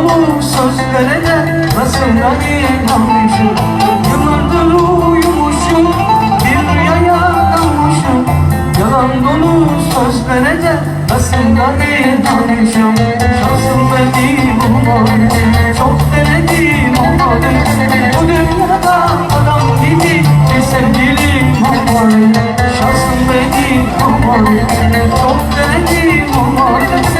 Olur sözlere nasıl da inanmışım Yıllardır uyumuşum bir rüyaya dalmışım. Yalan dolu sözlere de nasıl da inanmışım Şansım verdiğim olmadı çok denedim olmadı Bu dünyada adam gibi bir sevgilim olmadı Şansım verdiğim olmadı çok denedim olmadı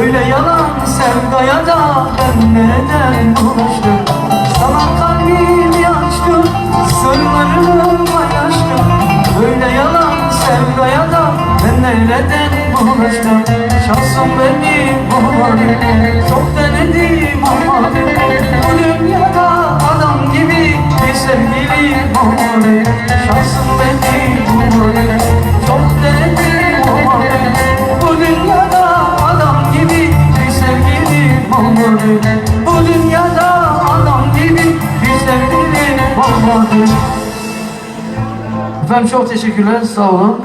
Öyle yalan sevdaya da ben neden bulaştım Sana kalbimi açtım, sırlarımı paylaştım Öyle yalan sevdaya da ben neden bulaştım Şansım benim olmadı, çok olmadı Bu dünyada adam gibi bir sevgilim olmadı Efendim çok teşekkürler, sağ olun.